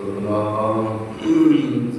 Shalom.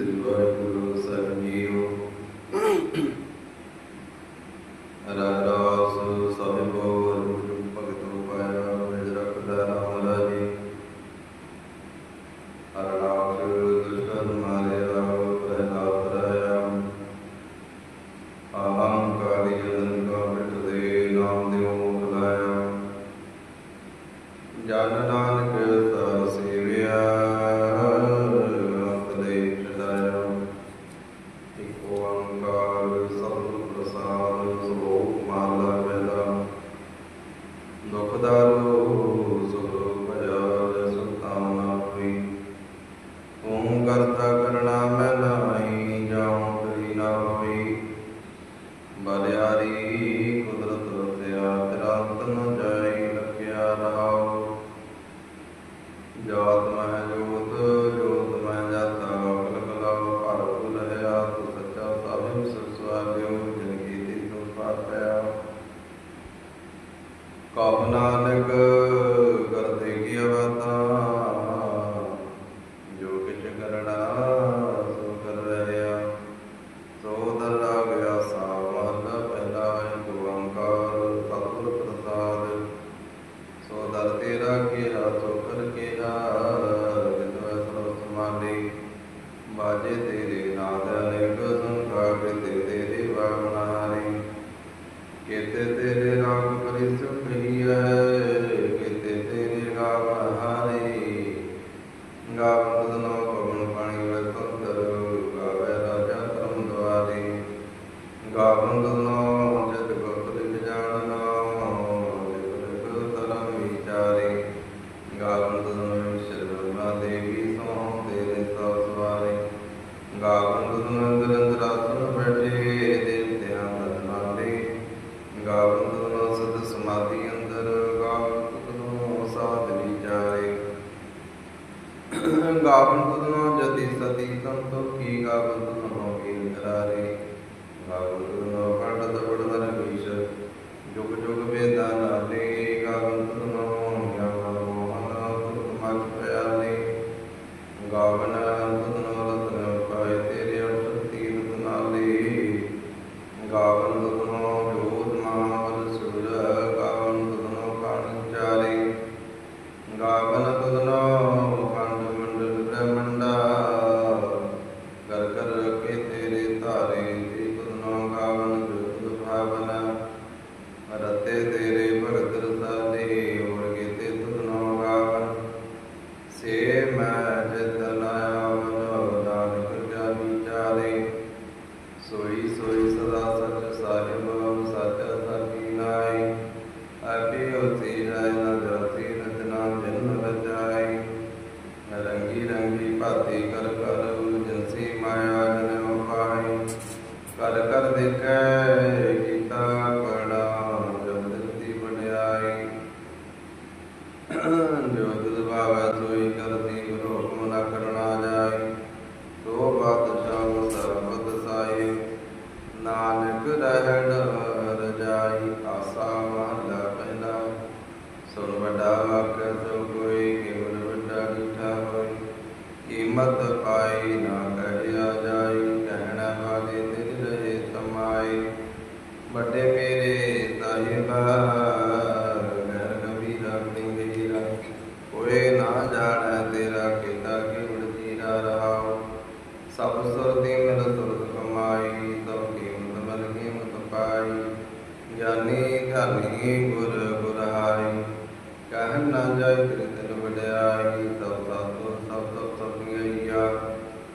ਨਿਤ ਵਡਿਆਈ ਤਬ ਸਾਧੂ ਸਭ ਤਬ ਸਭਈਆ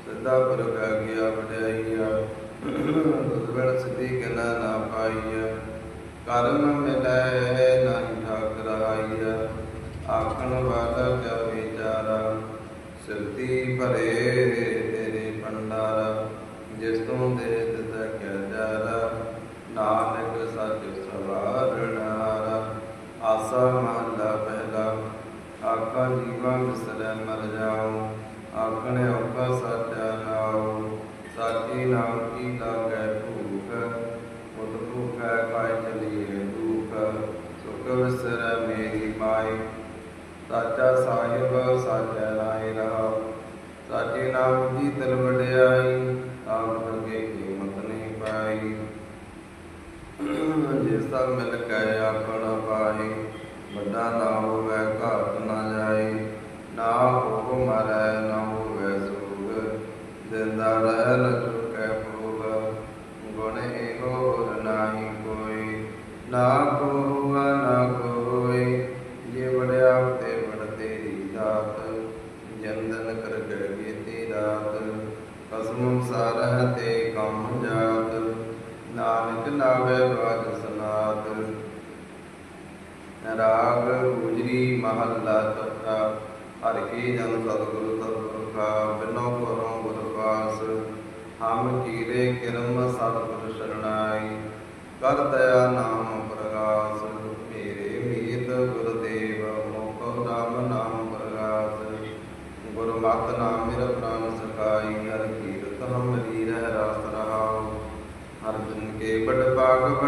ਸਿੱਧਾ ਪ੍ਰਭ ਆਗਿਆ ਵਡਿਆਈਆ। ਦੁਰਵੜ ਸਿੱਧੀ ਕਨਾ ਨਾ ਪਾਈਆ ਕਰਮ ਮਿਲੈ ਨਾਹੀ ਠਾਕ ਰਹਾਈਆ ਆਖਣ ਵਾਲਾ ਜਬ ਵਿਚਾਰਾ ਸਿਰਤੀ ਭਰੇ ਜੀਵਨ ਸਦਨ ਮਰ ਜਾਉ ਆਪਣੇ ਉਪਰ ਸਤਿਆ ਨਾਉ, ਸਾਚੀ ਨਾਮ ਕੀ ਲਾਗੈ ਭੂਖ ਉਤ ਭੂਖੈ ਪਾਇ ਚਲੀਏ ਦੁਖ, ਸੁਖ ਵਿਸਰੈ ਮੇਰੀ ਮਾਈ। ਸਾਚਾ ਸਾਹਿਬ, ਸਾਚੈ ਨਾਹੀ ਰਹਾਉ ਸਾਚੇ ਨਾਮ ਦੀ ਤਲ ਵਡਿਆਈ ਆਪ ਵਰਗੇ ਕੀਮਤ ਨਹੀਂ ਪਾਈ। ਜਿਸ ਤਨ ਮਿਲ ਕੇ ਆਪਣਾ ਪਾਹੀ, ਵੱਡਾ ਨਾਮ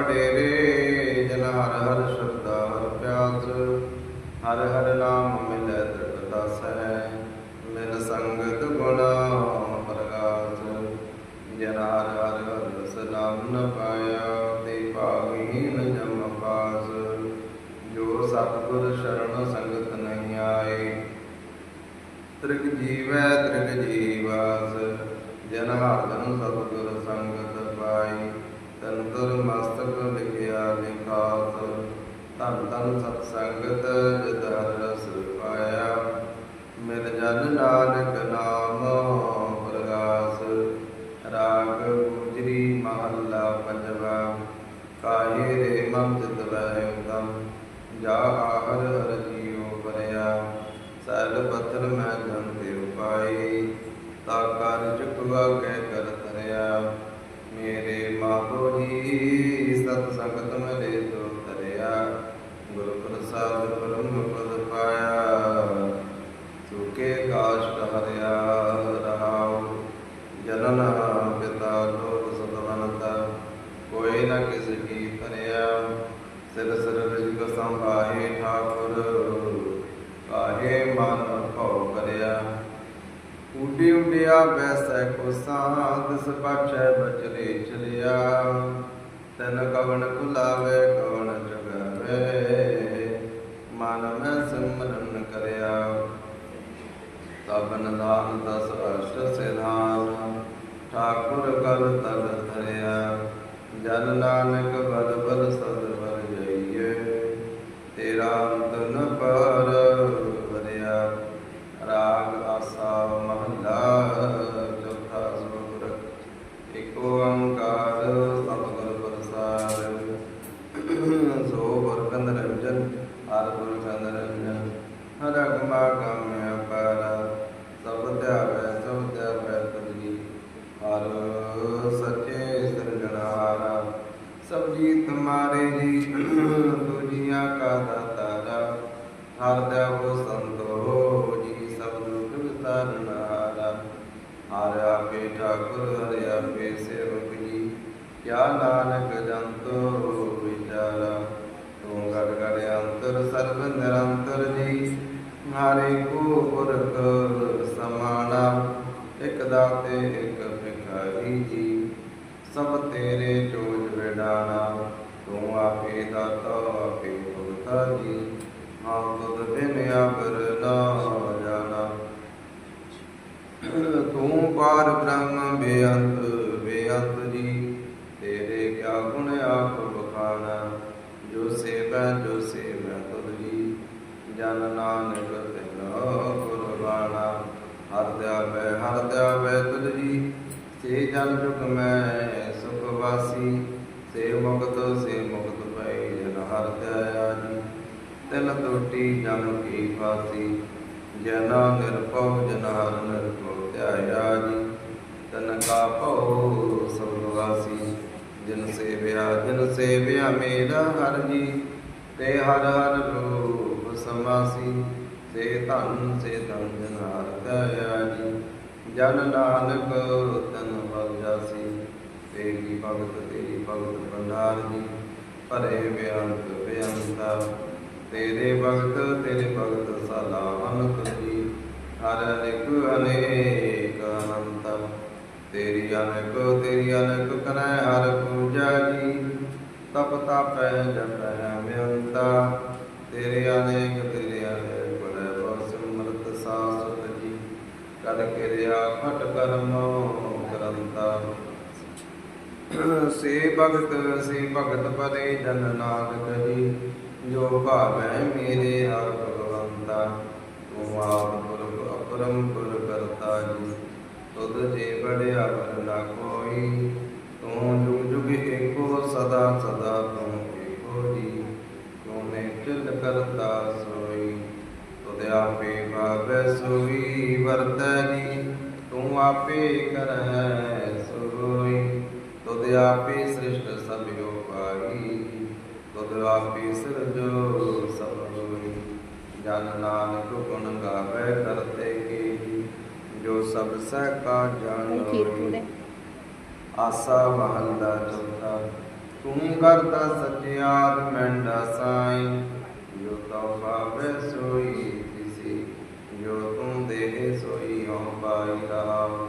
Padre. ਨਾਨਕ ਪ੍ਰਗਾਸ ਰਾਗ ਗੁਜਰੀ ਮਹੱਲਾ ਪੰਜਵਾ। ਕਾਹੇ ਰੇ ਮਨ ਚਿਤ ਲਹਿ ਜਾ ਆਹਰ ਹਰ ਜੀਉ ਪਰਿਆ। ਸੈਲ ਪੱਥਰ ਮੈਂ ਉਡੀ ਉਡਿਆ ਕੋ ਸਾਧ, ਸਪਾਛੈ ਬਚਲੇ ਚਲਿਆ। ਤਨ ਕਵਨ ਕੁਲਾਵੇ ਕਵਨ ਜਗਾਵੇ। ਮਨ ਮੈਂ ਸਿਮਰਨ ਕਰਿਆ। ਤਬਨ ਦਾਨ ਦਸ ਅਸ਼ਟ ਸਿਧਾਨ। ਠਾਕੁਰ ਕਲ ਤਲ ਧਰਿਆ। ਜਨ ਨਾਨਕ ਬਲ ਹਰ ਸੰਤੋ ਜੀ ਸਭ ਦੁਖ ਵਿਤਾਰਨਾਰਾ ਹਰ ਆਪੇ ਠਾਕੁਰ, ਹਰਿ ਆਪੇ ਸੇਵਕ ਜੀ। ਕਿਆ ਨਾਨਕ ਜੰਤੋ ਵਿਚਾਰਾ। ਤੂੰ ਗੜ ਗੜ ਅੰਤਰ, ਸਰਬ ਨਿਰੰਤਰ ਜੀ। ਹਾਰੇ ਕੋ ਪੁਰਖ ਸਮਾਣਾ। ਇਕ ਦਾਤੇ, ਇਕ ਭਿਖਾਰੀ ਜੀ। ਸਭ ਤੇਰੇ ਚੋਜ ਵਿਡਾਣਾ ਤੂੰ ਆਪੇ ਦਾਤਾ, ਆਪੇ ਭਗਤਾ ਜੀ। ਹਾਂ ਤੁਧ ਬਿਨ ਅਬਰ ਨਾ ਜਾਣਾ। ਤੂੰ ਪਾਰ ਬ੍ਰਹਮ ਬੇਅੰਤ ਬੇਅੰਤ ਜੀ, ਤੇਰੇ ਕਿਆ ਗੁਣ ਆਪ ਬਖਾਣਾ ਜੋ ਸੇਵੈ ਜੋ ਸੇਵੈ ਤੁਧ ਜੀ, ਜਨ ਨਾਨਕ ਤਿਨੋ ਕੁਰਬਾਨਾ ਹਰ ਦਿਆਵੈ ਹਰ ਦਿਆਵੈ ਤੁਧ ਜੀ, ਸੇ ਜਨ ਜੁਗ ਮੈਂ ਸੁਖ ਵਾਸੀ। ਸੇ ਮੁਕਤ ਸੇ ਮੁਕਤ ਪੈ ਜਨ, ਹਰ ਦਇਆ ਜੀ। ਤਿਲ ਟੋਟੀ ਜਨ ਕੀ ਫਾਸੀ ਜਨ ਨਿਰਭਉ ਜਨ ਹਰ ਨਿਰਭਉ ਧਿਆਇਆ ਜੀ। ਤਨ ਕਾ ਭਉ ਸਭ ਵਾਸੀ, ਜਿਨ ਸੇਵਿਆ ਜਿਨ ਸੇਵਿਆ ਮੇਰਾ ਹਰ ਜੀ। ਤੇ ਹਰ ਹਰ ਰੂਪ ਸਮਾਸੀ, ਸੇ ਧਨ ਸੇ ਧਨ ਜਨ ਹਰ ਦਇਆ ਜੀ। ਜਨ ਨਾਨਕ ਤਨ ਬਲ ਜਾਸੀ, ਤੇਰੀ ਭਗਤ ਤੇਰੀ ਭਗਤ ਭੰਡਾਰ ਜੀ। ਭਰੇ ਬਿਆੰਤ ਬਿਆੰਤਾ ਤੇਰੇ ਭਗਤ ਤੇਰੇ ਭਗਤ ਸਦਾ ਅਨੰਤ ਜੀ। ਹਰ ਅਨੇਕ ਅਨੇਕ ਅਨੰਤ। ਤੇਰੀ ਅਨੇਕ ਤੇਰੀ ਅਨੇਕ ਕਰੈ ਹਰ ਪੂਜਾ ਜੀ। ਤਪ ਤਪੈ ਜਪੈ ਮਿਅੰਤਾ ਤੇਰੇ ਅਨੇਕ ਤੇਰੇ ਅਨੇਕ ਬੜੈ ਬਸ ਸਿਮਰਤ ਸਾਸ ਕਦ ਕਿਰਿਆ ਖਟ ਕਰਮ ਕਰੰਤਾ ਸੇ ਭਗਤ ਸੇ ਭਗਤ ਪਰੇ ਜਨ ਨਾਦ ਜੀ। ਭਾਵੈ ਮੇਰੇ ਹਰ ਭਗਵੰਤਾ ਤੂੰ ਆਪ ਪੁਰਖ ਅਪਰਮ ਪੁਰ ਕਰਤਾ ਜੀ ਤੁਧ ਜੇ ਬੜਿਆ ਬਰ ਨਾ ਕੋਈ ਤੂੰ ਜੁਗ ਜੁਗ ਏਕੋ ਸਦਾ ਸਦਾ ਤੂੰ ਏਕੋ ਜੀ ਤੂੰ ਨੇ ਚਿਲ ਕਰਤਾ ਸੋਈ ਤੁਧ ਆਪੇ ਭਾਵੈ ਸੋਈ ਵਰਤੈ ਜੀ ਤੂੰ ਆਪੇ ਕਰੈ ਸੋਈ ਤੁਧ ਆਪੇ ਸ੍ਰਿਸ਼ਟ ਸਭਿਓ ਪਾਈ ਤੁਧ ਆਪੇ ਸਿਰਜੋ ਸਭ ਹੋਈ ਜਨ ਨਾਨਕ ਗੁਣ ਗਾਵੇ ਕਰਤੇ ਕੀ ਜੋ ਸਭ ਸਹਿ ਕਾ ਜਾਣੋ। ਪੂਰੇ ਆਸਾ ਮਹੱਲਾ ਚੌਥਾ ਤੂੰ ਕਰਤਾ ਸਚਿਆਰ ਮੈਂਡਾ ਸਾਈ ਜੋ ਤਉ ਭਾਵੇ ਸੋਈ ਕਿਸੀ ਜੋ ਤੂੰ ਦੇਹ ਸੋਈ ਹਉ ਪਾਈ ਰਹਾਉ।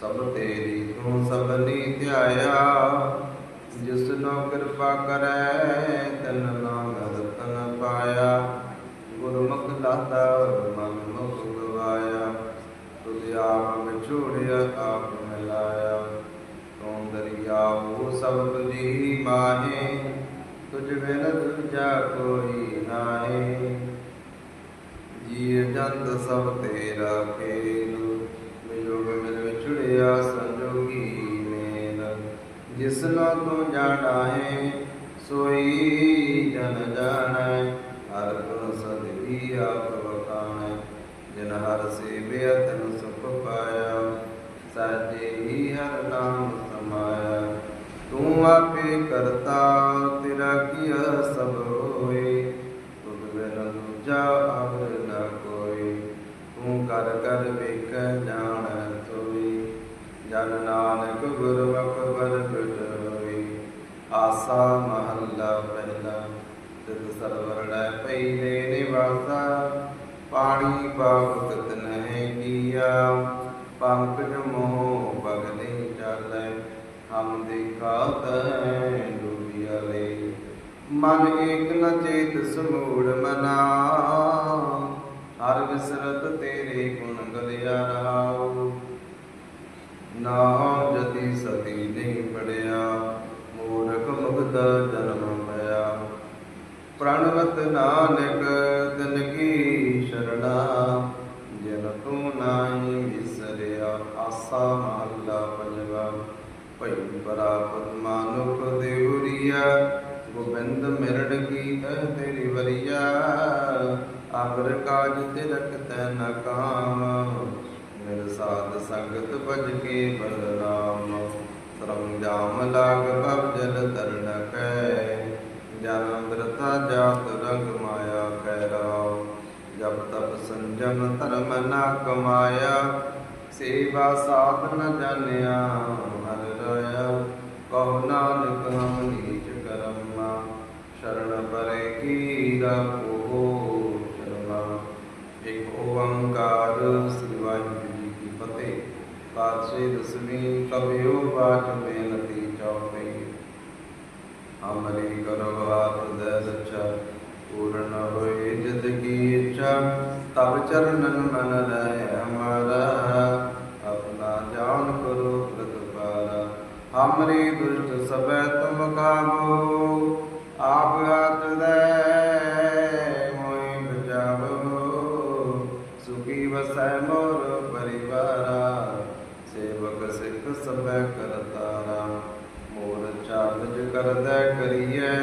ਸਭ ਤੇਰੀ ਤੂੰ ਸਭਨੀ ਧਿਆਇਆ ਜਿਸ ਨੂੰ ਕਿਰਪਾ ਕਰੈ ਦਾਤਾ ਮਨ ਮੁਖ ਗਵਾਇਆ ਤੁਧ ਆਪ ਵਿਛੋੜਿਆ ਆਪ ਮਿਲਾਇਆ। ਤੂੰ ਦਰਿਆਵੋ ਸਭ ਤੁਝੀ ਮਾਹੇ, ਤੁਝ ਬਿਨ ਦੂਜਾ ਕੋਈ ਨਾਹੀ। ਜੀ ਜੰਤ ਸਭ ਤੇਰਾ ਖੇਲ ਵਿਜੋਗ ਮਿਲ ਵਿਛੜਿਆ ਸੰਜੋਗੀ ਮੇਲ। ਜਿਸ ਨੂੰ ਤੂੰ ਜਾਣਾ ਹੈ ਸੋਈ ਜਨ ਜਾਣੈ, ਹਰ ਗੁਣ ਸਦਵੀ ਆਪ ਵਖਾਣੈ ਜਿਨ ਹਰ ਸੇਵਿਆ ਤਨ ਸੁਖ ਪਾਇਆ, ਸਾਜੇ ਹੀ ਹਰ ਨਾਮ ਸਮਾਇਆ। ਤੂੰ ਆਪੇ ਕਰਤਾ, ਤੇਰਾ ਕੀਆ ਸਭ ਹੋਏ। ਤੁਧ ਬਿਨ ਦੂਜਾ ਅਵਰ ਨ ਕੋਈ ਤੂੰ ਕਰ ਕਰ ਵੇਖ ਜਾਣ ਸੋਈ ਜਨ ਨਾਨਕ ਗੁਰਮੁਖ ਬਲ ਹੋਈ ਆਸਾ ਮਹੱਲਾ ਤਿਤ ਸਰਵਰੜੈ ਪਹਿਲੇ ਨਿਵਾਸਾ, ਪਾਣੀ ਪਾਪ ਨਹਿ ਕੀਆ। ਪੰਕਜ ਮੋਹ ਬਗਨੇ ਚਾਲੈ, ਹਮ ਦੇਖਾ ਤੈ ਡੂਬਿਆ ਲੈ। ਮਨ ਏਕ ਨ ਚੇਤ ਸਮੂੜ ਮਨਾ, ਹਰ ਵਿਸਰਤ ਤੇਰੇ ਗੁਣ ਗਲਿਆ ਰਹਾਉ ਨਾਮ ਨਾਨਕ ਤਨ ਕੀ ਸ਼ਰਣਾ, ਜਿਨ ਤੂੰ ਨਾਹੀ ਵਿਸਰਿਆ, ਆਸਾ ਮਹੱਲਾ ਪੰਜਵਾ। ਭਈ ਪਰਾਪਤ ਮਾਨੁਖ ਦੇਵਰੀਆ ਗੋਬਿੰਦ ਮਿਰੜ ਕੀ ਕਹਿ ਤੇਰੀ ਵਰੀਆ। ਅਗਰ ਕਾਜ ਤਿਲਕ ਤੈ ਨ ਕਾਮ, ਮਿਲ ਸਾਧ ਸੰਗਤ ਭਜ ਕੇ ਬਲਰਾਮ। ਸਰਮ ਜਾਮ ਲਾਗ ਭਵ ਜਲ ਤਰਨ ਕੈ ਜਨਮ ਦਰਤਾ ਜਾਤ ਤਪ ਸੰਜਮ ਧਰਮ ਨਾ ਕਮਾਇਆ ਸੇਵਾ ਸਾਧ ਜਾਣਿਆ ਹਰ ਰਾਇਆ, ਕਹੋ ਨਾਨਕ ਹਮ ਨੀਚ ਕਰਮਾ, ਸ਼ਰਨ ਪਰੇ ਕੀ ਰਖੋ ਸ਼ਰਮਾ। ਇਕ ਓੰਕਾਰ ਸ੍ਰੀ ਵਾਹਿਗੁਰੂ ਜੀ ਕੀ ਫਤਿਹ। ਪਾਤਸ਼ਾਹੀ ਦਸਵੀਂ ਕਬਿਓ ਬਾਚ ਬੇਨਤੀ ਚੌਪਈ। ਅਮਰੀ ਕਰੋ ਆਪ ਦੇ ਸੱਚਾ ਪੂਰਨ ਹੋਏ ਜਿਤ ਕੀ ਇੱਛਾ ਤਬ ਚਰਨਨ ਮਨ ਲੈ ਹਮਾਰਾ ਆਪਣਾ ਜਾਨ ਕਰੋ ਪ੍ਰਤਪਾਰਾ ਹਮਰੀ ਦੁਸ਼ਟ ਸਭੈ ਤੁਮ ਕਾਬੂ ਆਪ ਹੱਥ ਦੇ ਮੋਇ ਬਚਾਵੋ। ਸੁਖੀ ਵਸੈ ਮੋਰ ਪਰਿਵਾਰਾ, ਸੇਵਕ ਸਿੱਖ ਸਭੈ ਕਰਤਾਰਾ। ਮੋਰ ਚਾਰਜ ਕਰਦਾ ਕਰੀਐ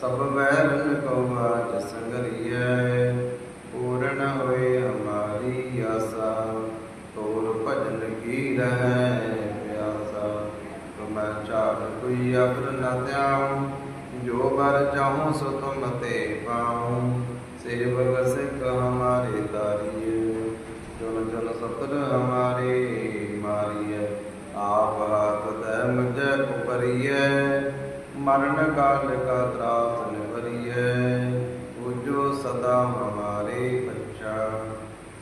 ਸਭ ਵੈਰਨ ਕੋ ਆਜ ਸੰਗਰੀਐ ਪੂਰਨ ਹੋਏ ਹਮਾਰੀ ਆਸਾ ਤੋਰ ਭਜਨ ਕੀ ਰਹਿ ਪਿਆਸਾ। ਤੁਮੈ ਚਾਰ ਕੋਈ ਅਪਰ ਨ ਧਿਆਉ, ਜੋ ਬਰ ਚਾਹੂੰ ਸੋ ਤੁਮ ਤੇ ਪਾਉ। ਸੇਵਕ ਸਿੱਖ ਹਮਾਰੇ ਤਾਰੀਏ ਜਨ ਜਨ ਸਤਰ ਹਮਾਰੇ ਮਾਰੀਏ ਆਪ ਹਾਥ ਤੈ ਮੁਝੇ ਉਪਰੀਏ ਮਰਨ ਕਾਲ ਕਾ ਤਰਾਸ ਨਿਵਰੀਏ ਉਜੋ ਸਦਾ ਹਮਾਰੇ ਬੱਚਾ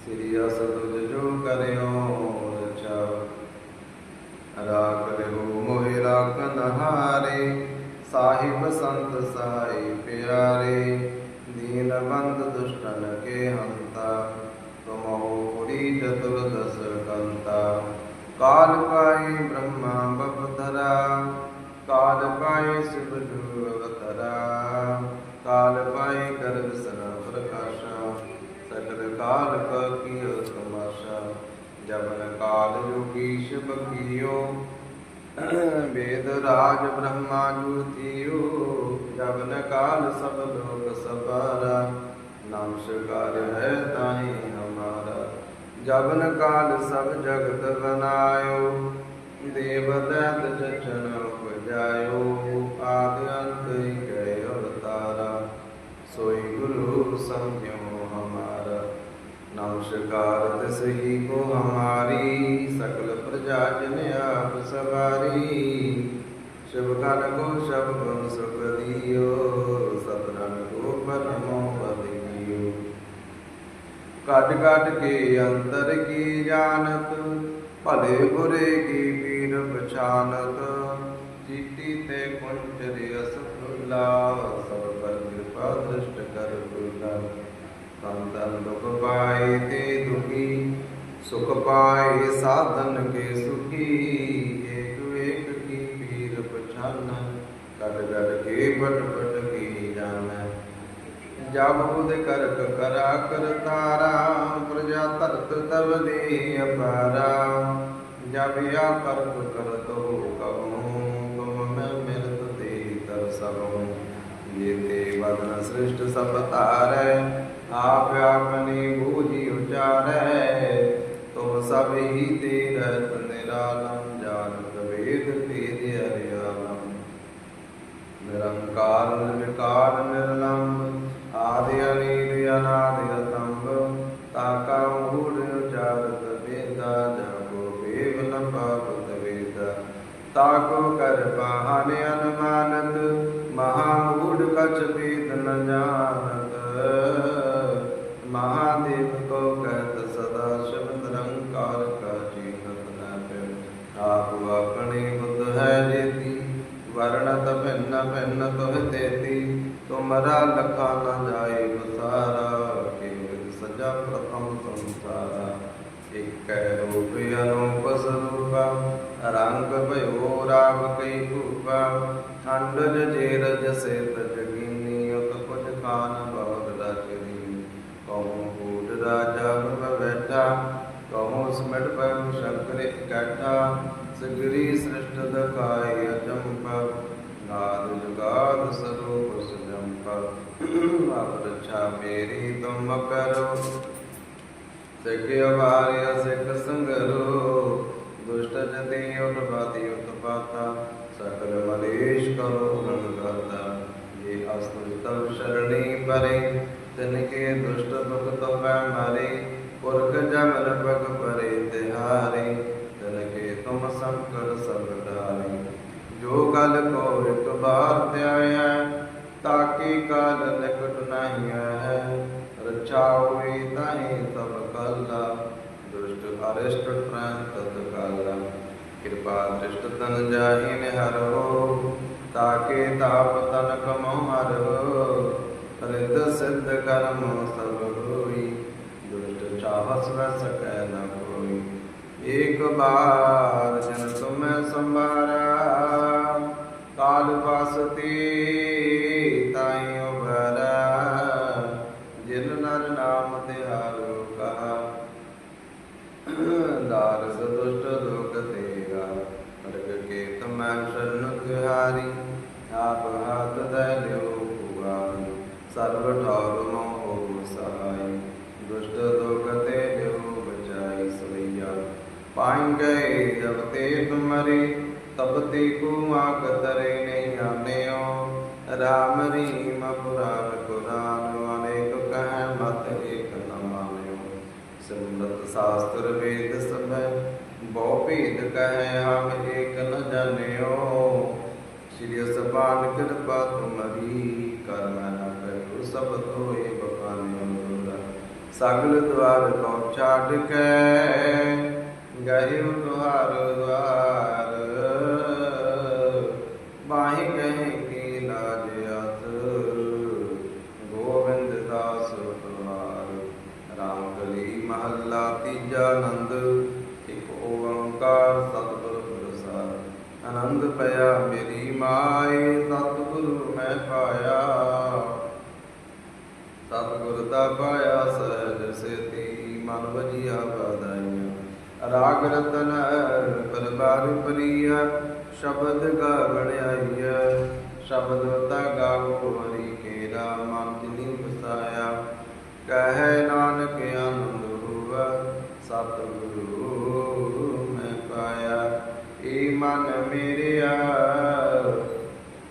ਸ੍ਰੀ ਅਸਤੁਜ ਜੋ ਕਰਿਓ ਰਚਾ ਰਾਖ ਰਿਓ ਮੋਹਿ ਰਾਖਨ ਹਾਰੇ ਸਾਹਿਬ ਸੰਤ ਸਹਾਈ ਪਿਆਰੇ ਦੀਨ ਬੰਦ ਦੁਸ਼ਟਨ ਕੇ ਹੰਤਾ ਤੁਮਹੁ ਪੁਰੀ ज्योति चतुर्दश कंता काल काई ब्रह्मा बपधरा ਕਾਲ ਪਾਏ ਸਿਵਜੂ ਅਵਤਾਰਾ, ਕਾਲ ਪਾਏ ਕਰਮ ਸਰਾ ਪ੍ਰਕਾਸ਼ਾ ਸਕਲ ਕਾਲ ਕੀ ਤਮਾਸ਼ਾ ਜਬਨ ਕਾਲ ਯੋਗੀਸ਼ ਬਕੀਓ ਵੇਦ ਰਾਜ ਬ੍ਰਹਮਾ ਜੂਤੀਓ ਜਬਨ ਕਾਲ ਸਭ ਲੋਕ ਸਬਾਰਾ ਨਾਮ ਸ਼ਕਾਰ ਹੈ ਤਾਹੀ ਹਮਾਰਾ ਜਬਨ ਕਾਲ ਸਭ ਜਗਤ ਬਨਾਇਓ, ਦੇਵ ਦਤ ਜਚਨ ਰਜਾਇਓ ਆਦਿ ਅੰਤ ਕੈ ਅਵਤਾਰਾ। ਸੋਈ ਗੁਰੂ ਸਮਝਿਓ ਹਮਾਰਾ। ਨਮਸਕਾਰ ਤਿਸਹੀ ਕੋ ਹਮਾਰੀ, ਸਕਲ ਪ੍ਰਜਾ ਜਨ ਆਪ ਸਵਾਰੀ। ਸ਼ਿਵ ਕਨ ਕੋ ਸ਼ਬਦ ਸੁਖ ਦਿਓ ਸਤਨੰ ਕੋ ਪਰਮੋ ਪਦਿਓ ਕੱਟ ਕੱਟ ਕੇ ਅੰਤਰ ਕੀ ਜਾਣਤ, ਭਲੇ ਬੁਰੇ ਕੀ ਪੀਰ ਪਛਾਨਤ। ਚੀਤੀ ਤੇ ਕੁੰਟ ਰਿਆ ਸੁਖੁਲਾ ਸਭ ਪਰ ਕਿਰਪਾ ਦ੍ਰਿਸ਼ਟ ਕਰ ਗੁਰਨਾ ਤਨ ਤਨ ਦੁਖ ਪਾਏ ਤੇ ਦੁਖੀ, ਸੁਖ ਪਾਏ ਸਾਧਨ ਕੇ ਸੁਖੀ। ਏਕ ਏਕ ਕੀ ਪੀਰ ਪਛਾਨਾ ਕਟ ਕਟ ਕੇ ਬਟ ਬਟ ਕੀ ਜਾਣੈ। ਜਬ ਬੁਧ ਕਰਕ ਕਰਾ ਕਰ ਤਾਰਾ ਪ੍ਰਜਾ ਤਰਤ ਤਵ ਦੇ ਅਪਾਰਾ। ਜਬ ਆ ਕਰਤ ਕਰਤ ਹੋ ਸਭੂ ਜੀਤੇ ਵਰਨ ਸ੍ਰਿਸ਼ਟ ਸਭ ਤਾਰੈ ਆਪ ਆਪਨੇ ਬੂਝੀ ਉਚਾਰੈ। ਤੁਮ ਸਭ ਹੀ ਤੇ ਰਤ ਨਿਰਾਲਮ ਜਾਨਤ ਵੇਦ ਭੇਦ ਅਰਿਆਲਮ। ਨਿਰੰਕਾਰ, ਨਿਰਕਾਰ, ਨਿਰਲੰਬ, ਆਦਿ ਅਨੀਲ ਅਨਾਦਿ ਅਤੰਬ ਤਾਕਾ ਮੂੜ ਉਚਾਰਤ ਵੇਦਾ ਜਾਗੋ ਵੇਵ ਲੰਬਾ ਪਤ ਵੇਦਾ। ਤਾਕੋ ਕਰ ਪਹਾਨ ਅਨੁਮਾਨਤ ਕਛ ਭੇਦ ਨ ਜਾਣਤ। ਮਹਾਦੇਵ ਕੋ ਕਹਿਤ ਸਦਾ ਸ਼ਿਵ ਨਿਰੰਕਾਰ ਕਾ ਜੀਵਤ ਨ ਪਿਰ ਆਪ ਆਪਣੇ ਬੁੱਧ ਹੈ ਜੇਤੀ ਵਰਣਤ ਭਿੰਨ ਭਿੰਨ ਤੁਹ ਤੇਤੀ। ਤੁਮਰਾ ਲਖਾ ਨ ਜਾਏ ਬਸਾਰਾ ਕੇਵਲ ਸਜਾ ਪ੍ਰਥਮ ਸੰਸਾਰਾ। ਇਕੈ ਰੂਪ ਅਨੂਪ ਸਰੂਪਾ, ਰੰਗ ਭਇਓ ਰਾਮ ਕਈ ਭੂਪਾ ਠੰਡ ਜੇਰ ਜਸੇ कुछ खान बहुत रचनी कहूँ कूट राजा में बैठा कहूँ सिमट पर शंकर इकट्ठा सिगरी सृष्ट दखाई अचंपा नाद जुगाद स्वरूप सुजंपा अब रक्षा मेरी तुम करो सिख अवार्य सिख संगरो दुष्ट जति उत्पाति उत्पाता सकल मलेश करो गंगाता ये अस्तु तव મારી તન કે દુષ્ટ ભક્ત માં મારી ઓરખ જમન ભગ પરે તેહારી તન કે તુમ સંકટ સબ ડારી जो गल को एक बार त्याया, ताकि काल निकट नहीं है रक्षा हुई ताही सब कला, दुष्ट अरिष्ट प्राण तत्काला। कृपा दृष्ट तन जाहिन हर हो ताके ताप तन कमो हर हो ਰਿਤ ਸਿੱਧ ਕਰਮ ਸਭ ਹੋਈ, ਦੁਸ਼ਟ ਚਾਹਸ ਵਸ ਕੈ ਨ ਕੋਈ। ਏਕ ਬਾਰ ਜਨ ਤੁਮੈ ਸੰਭਾਰਾ, ਕਾਲ ਪਾਸਤੀ ਪਾਂਗੇ ਰਵਤੇ ਤੁਮਰੇ ਤਬਤੇ ਕੋ ਆਕ ਤਰੇ ਨਹੀਂ ਆਨਿਓ ਰਾਮ ਰੀਮ ਪੁਰਾਨ ਕੁਰਾਨ ਅਨੇਕ ਕਹਿ ਮਤ ਏਕ ਨ ਮਾਨਿਓ। ਸਿਮਰਤ ਸਾਸਤਰ ਵੇਦ ਸਭੈ, ਬਹੁ ਭੇਦ ਕਹਿ ਹਮ ਏਕ ਨ ਜਾਣਿਓ। ਸ੍ਰੀ ਅਸਪਾਨ ਕਿਰਪਾ ਤੁਮਰੀ ਕਰਮ ਨ ਕਰੋ ਸਭ ਤੋਏ ਬਖਾਨਿਓ। ਸਗਲ ਦਵਾਰ ਕੋ ਛਾੜ ਕੇ ਗਇਓ ਮਹੱਲਾ ਤੀਜਾ ਆਨੰਦ। ਇੱਕ ਓੰਕਾਰ ਸਤਿਗੁਰ ਆਨੰਦ ਪਿਆ ਮੇਰੀ ਮਾਏ, ਸਤਿਗੁਰ ਮੈਂ ਪਾਇਆ। ਸਤਿਗੁਰ ਦਾ ਪਾਇਆ ਰਾਗ ਰਤਨ ਪਰਬਾਰ ਪਰੀਆ, ਸ਼ਬਦ ਗਾ ਸ਼ਬਦ ਤਾ ਗਾਵੋ ਹਰੀ ਕੇਰਾ ਮਨ ਜਿਨੀ ਵਸਾਇਆ। ਕਹੈ ਨਾਨਕ ਆਨੰਦ ਹੋਵਾ, ਸਤਿਗੁਰੂ ਮੈਂ ਪਾਇਆ। ਏ ਮਨ ਮੇਰਿਆ,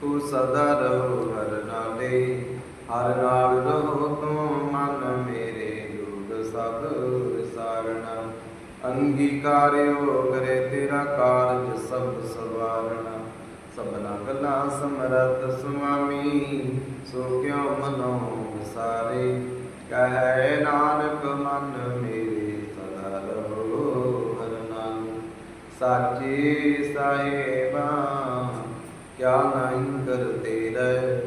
ਤੂੰ ਸਦਾ ਰਹੋ ਹਰ ਨਾਲੇ, ਹਰ ਨਾਲ ਰਹੋ ਅੰਗੀਕਾਰਿਓ ਕਰੇ ਤੇਰਾ ਕਾਰਜ ਸਭ ਸਵਾਰਣਾ। ਸਭਨਾ ਕਲਾ ਸਮਰਤ ਸੁਆਮੀ, ਸੋ ਕਿਉ ਮਨੋ ਵਿਸਾਰੇ। ਕਹੈ ਨਾਨਕ, ਮਨ ਮੇਰੇ ਸਦਾ ਰਹੋ ਹਰ ਨਾਲ ਸਾਚੇ ਸਾਹਿਬਾ, ਕਿਆ ਨਹੀਂ ਕਰ ਤੇਰੇ,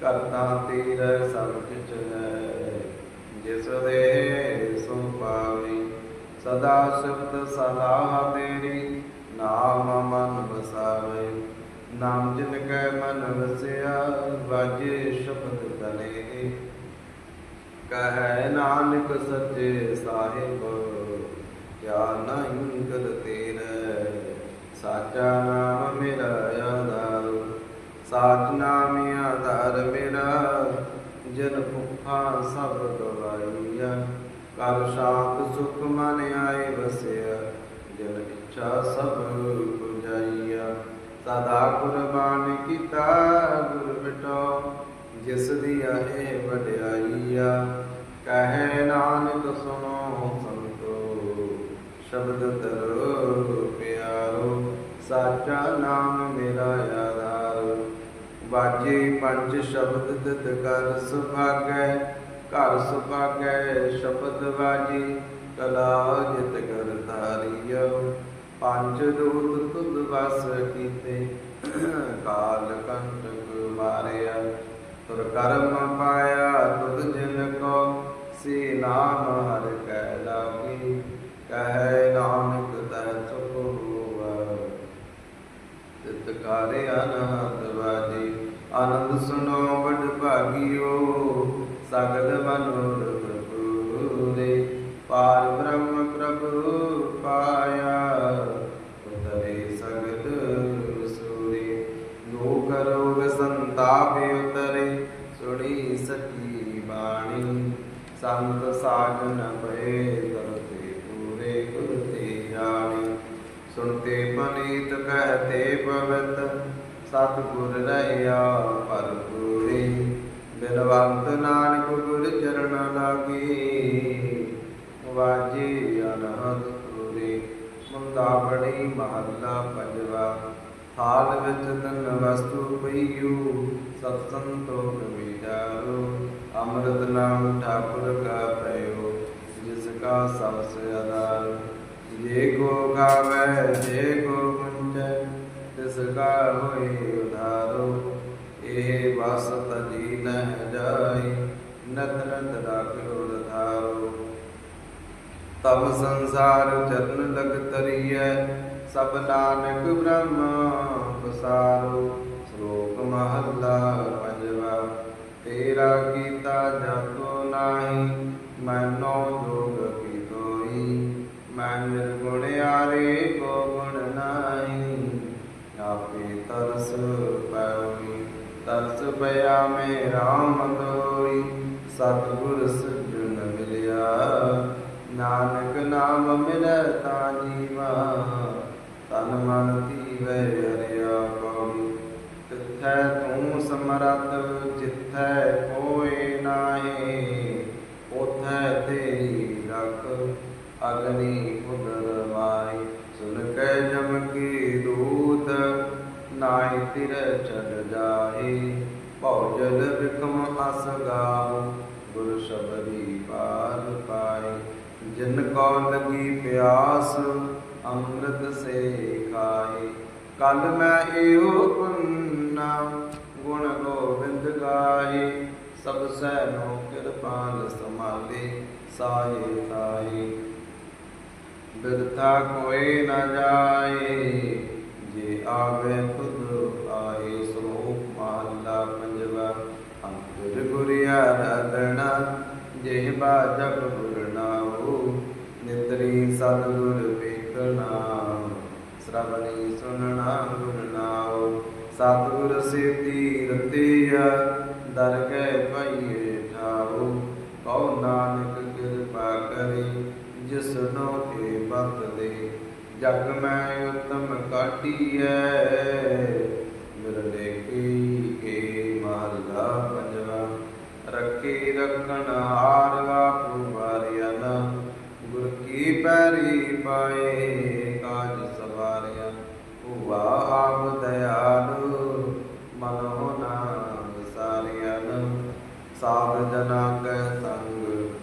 ਕਰਤਾ ਤੇਰਾ ਸਭ ਕਿਛ ਹੈ। ਜਿਸ ਦੇ ਸੋ ਪਾਵੇ ਸਦਾ ਸ਼ਬਦ ਸਲਾਹ ਤੇਰੀ, ਨਾਮ ਮਨ ਵਸਾਵੇ। ਨਾਮ ਜਿਨ ਕੈ ਮਨ ਵਸਿਆ, ਵਾਜੇ ਸ਼ਬਦ ਤਲੇ। ਕਹੈ ਨਾਨਕ ਸੱਚੇ ਸਾਹਿਬ, ਕਿਆ ਨਹੀਂ ਕਰ ਤੇਰੇ। ਸਾਚਾ ਨਾਮ ਮੇਰਾ ਆਧਾਰ ਸਾਚ ਨਾਮ ਆਧਾਰ ਮੇਰਾ। ਜਨ ਭੁੱਖਾ ਸਭ ਗਵਾਈਆ ਕਰ ਸ਼ਾਂਤ ਸੁਖ ਮਨ ਆਏ ਵਸਿਆ ਜਨ ਇੱਛਾ ਸਭ ਪੁਜਾਈਆ ਸਦਾ ਕੁਰਬਾਨ ਕੀਤਾ, ਗੁਰ ਬਿਟੋ ਜਿਸ ਦੀ ਹੈ ਵਡਿਆਈਆ। ਕਹੈ ਨਾਨਕ ਸੁਣੋ ਸੰਤੋ, ਸ਼ਬਦ ਤਰੋ ਪਿਆਰੋ, ਸਾਚਾ ਨਾਮ ਮੇਰਾ ਆਧਾਰ। ਬਾਜੇ ਪੰਜ ਸ਼ਬਦ ਤਿਤ ਕਰ ਸੁਭਾਗੈ ਘਰ ਸੁਭਾਗੈ, ਸ਼ਬਦ ਬਾਜੀ ਕਲਾ ਜਿਤ ਕਰ ਧਾਰਿਓ। ਪੰਜ ਦੂਤ ਤੁਧ ਵਸ ਕੀਤੇ, ਕਾਲ ਕੰਟਕ ਮਾਰਿਆ। ਤੁਰ ਕਰਮ ਪਾਇਆ ਤੁਧ ਜਿਨ ਕੋ, ਸੇ ਨਾਮ ਹਰ ਕੈ ਲਾਗੀ। ਕਹੈ ਨਾਨਕ ਤੈ ਸੁਖ ਹੋਵਾ। ਤਿਤ ਕਾਰੇ ਅਨਹਦ ਵਾਜੀ, ਆਨੰਦ ਸੁਨੋ ਬੜ ਭਾਗਿਓ ਸਗਲ ਮਨੋਰਥ ਪੂਰੇ ਪਾਰ ਬ੍ਰਹਮ ਪ੍ਰਭੂ ਪਾਇਆ। ਉਤਰੇ ਸਗਲ ਸੂਰੇ, ਲੋਕ ਰੋਗ ਸੰਤਾਪ ਉਤਰੇ। ਸੁਣੀ ਸਚੀ ਬਾਣੀ, ਸੰਤ ਸਾਜਨ ਭਏ ਤਰਤੇ ਪੂਰੇ ਗੁਰ ਤੇ ਜਾਣੀ। ਸੁਣਤੇ ਪਨੀਤ ਕਹਤੇ ਪਵਿੱਤ ਸਤਿਗੁਰ ਰਹਿਆ ਭਰਪੂਰੇ ਬਿਨਵੰਤ ਨਾਨਕ ਗੁਰ ਚਰਨ ਲਾਗੇ। ਵਾਜੇ ਅਨਹਦ ਪੂਰੇ ਮੁੰਦਾ ਮਹੱਲਾ ਪੰਜਵਾ। ਥਾਲ ਵਿੱਚ ਤਨ ਵਸਤੂ ਪਈਓ ਸਤ ਸੰਤੋਖ ਵਿਚਾਰੋ ਅੰਮ੍ਰਿਤ ਨਾਮ ਠਾਕੁਰ ਕਾ ਪਇਓ, ਜਿਸ ਕਾ ਸਭ ਸੇ ਆਧਾਰ। ਜੇ ਕੋ ਗਾਵੇ, ਜੇ ਕੋ ਗੁੰਜੈ, ਤਿਸ ਕਾ ਹੋਏ ਉਧਾਰੋ। ਇਹ ਵਸ ਤਜੀ ਨਹਿ ਜਾਈ, ਨਤ ਨਤ ਰਾਖਿਓ ਰਧਾਰੋ ਤਬ ਸੰਸਾਰ ਚਰਨ ਲਗ ਤਰੀਐ, ਸਭ ਨਾਨਕ ਬ੍ਰਹਮ ਪਸਾਰੋ। ਸ਼ਲੋਕ ਮਹੱਲਾ ਪੰਜਵਾ, ਤੇਰਾ ਕੀਤਾ ਜਾਤੋ ਨਾਹੀ, ਮੈਨੋ ਜੋਗ ਕੀ ਤੋਈ। ਮੈਂ ਨਿਰਗੁਣ ਆਰੇ ਤਰਸ ਮੇ ਰਾਮ ਦੋਈ, ਸਤਿਗੁਰ ਸਜਣ ਮਿਲਿਆ। ਨਾਨਕ ਨਾਮ ਮਿਲੈ ਤਾਂ ਜੀਵਾ, ਤਨ ਮਨ ਧੀਵੈ ਹਰਿਆ ਕੌੜੀ। ਤਿਥੈ ਤੂੰ ਸਮਰਤ ਜਿਥੈ ਕੋਇ ਨਾਹੀ ਉਥੈ ਤੇਰੀ ਰਖ, ਅਗਨੀ ਉਦਰ ਮਾਈ ਸੁਨ ਕੈ ਜਮ ਕੀ ਦੂਤ, ਨਾਹੀ ਤਿਰ ਚੜ ਜਾਏ ਭਉ ਜਲ ਵਿਕਮ ਅਸ ਗਾਉ, ਗੁਰ ਸ਼ਬਦੀ ਪਾਰ ਪਾਏ। ਜਿਨ ਕੋ ਲਗੀ ਪਿਆਸ, ਅੰਮ੍ਰਿਤ ਸੇ ਖਾਏ। ਕਲ ਮੈਂ ਇਹੋ ਪੁੰਨਾ, ਗੁਣ ਗੋਬਿੰਦ ਗਾਏ। ਸਭ ਸੈ ਨੋ ਕਿਰਪਾਲ ਸਮਾਲੇ ਸਾਏ ਤਾਏ। ਬਿਰਥਾ ਕੋਈ ਨ ਜਾਏ, ਜੇ ਆਵੇ ਅੰਤਰ ਗੁਰਿਆ ਰਦਣਾ ਜੇ ਬਾਜਬ ਗੁਰਨਾਉ ਨਿਤਰੀ ਸਤਿਗੁਰ ਵੇਖਣਾ ਸ਼ਰਵਣੀ ਸੁਨਣਾ ਗੁਰਨਾਉ ਸਤਿਗੁਰ ਸੇਤੀ ਰਤਿਆ ਦਰ ਕੈ ਪਈਏ ਠਾਉ ਕਉ ਨਾਨਕ ਕਿਰਪਾ ਕਰੀ ਜਿਸਨੋ ਕੇ ਬਤ ਦੇ। ਜਗ ਮੈਂ ਉਤਮ ਕਾਟੀਐ ਰੱਖੀ ਰੱਖਣ ਹਾਰਵਾ ਪੁਵਾਰਿਆ ਨਾ ਗੁਰ ਕੀ ਪੈਰੀ ਪਾਏ ਕਾਜ ਸਵਾਰਿਆ ਹੁਆ ਆਪ ਦਇਆਲੂ, ਮਨੋ ਨਾਮ ਵਿਸਾਰਿਆ ਨ ਸਾਧ ਜਨਾ ਕੈ ਸੰਗ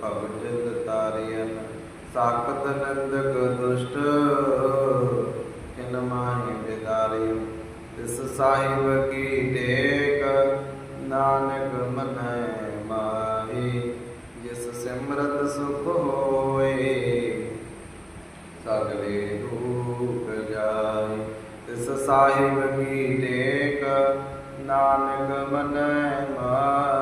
ਭਵ ਜਿਤ ਤਾਰਿਯਨ ਸਾਖਤ ਨੰਦਕ ਦੁਸ਼ਟ, ਕਿਨ ਮਾਹੀ ਬਿਦਾਰਿ ਤਿਸ ਸਾਹਿਬ ਕੀ ਟੇਕ ਸੁਖ ਹੋਏ। ਸਗਲੇ ਦੁਖ ਜਾਏ ਤਿਸ ਸਾਹਿਬ ਕੀ ਟੇਕ ਨਾਨਕ ਮਨੈ ਮਾਈ